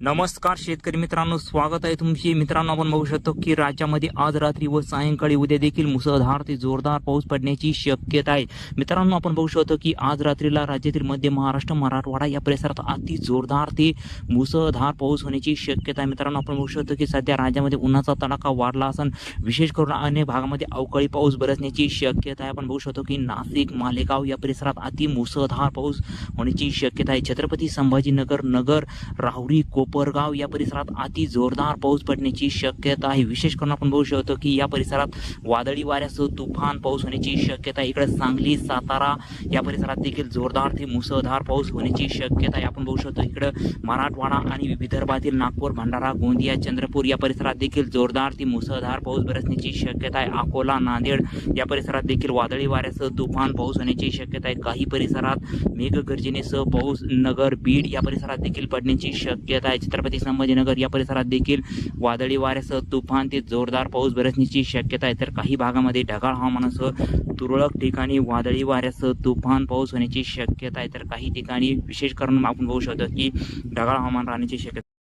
नमस्कार शेतकरी मित्रांनो स्वागत आहे तुमचे. मित्रांनो आपण बघू शकतो की राज्यामध्ये आज रात्री व सायंकाळी उद्या देखील मुसळधार ते जोरदार पाऊस पडण्याची शक्यता आहे. मित्रांनो आपण बघू शकतो की आज रात्रीला राज्यातील मध्य महाराष्ट्र मराठवाडा या परिसरात अति जोरदार ते मुसळधार पाऊस होण्याची शक्यता आहे. मित्रांनो आपण बघू शकतो की सध्या राज्यामध्ये उन्हाचा तडाखा वाढला असून विशेष करून अनेक भागामध्ये अवकाळी पाऊस बरसण्याची शक्यता आहे. आपण बघू शकतो की नाशिक मालेगाव या परिसरात अति मुसळधार पाऊस होण्याची शक्यता आहे. छत्रपती संभाजीनगर नगर राहुरी को कोपरगाव या परिसरात अति जोरदार पाऊस पडण्याची शक्यता आहे. विशेष करून आपण बघू शकतो की या परिसरात वादळी वाऱ्यासह तुफान पाऊस होण्याची शक्यता आहे. इकडे सांगली सातारा या परिसरात देखील जोरदार ते मुसळधार पाऊस होण्याची शक्यता आहे. आपण बघू शकतो इकडं मराठवाडा आणि विदर्भातील नागपूर भंडारा गोंदिया चंद्रपूर या परिसरात देखील जोरदार ते मुसळधार पाऊस बरसण्याची शक्यता आहे. अकोला नांदेड या परिसरात देखील वादळी वाऱ्यासह तुफान पाऊस होण्याची शक्यता आहे. काही परिसरात मेघगर्जनेसह पाऊस नगर बीड या परिसरात देखील पडण्याची शक्यता आहे. आहे. छत्रपती संभाजीनगर या परिसरात देखील वादळी वाऱ्यासह तुफान ते जोरदार पाऊस बरसण्याची शक्यता आहे. तर काही भागामध्ये ढगाळ हवामानासह तुरळक ठिकाणी वादळी वाऱ्यासह तुफान पाऊस होण्याची शक्यता आहे. तर काही ठिकाणी विशेष करून आपण बघू शकतो की ढगाळ हवामान राहण्याची शक्यता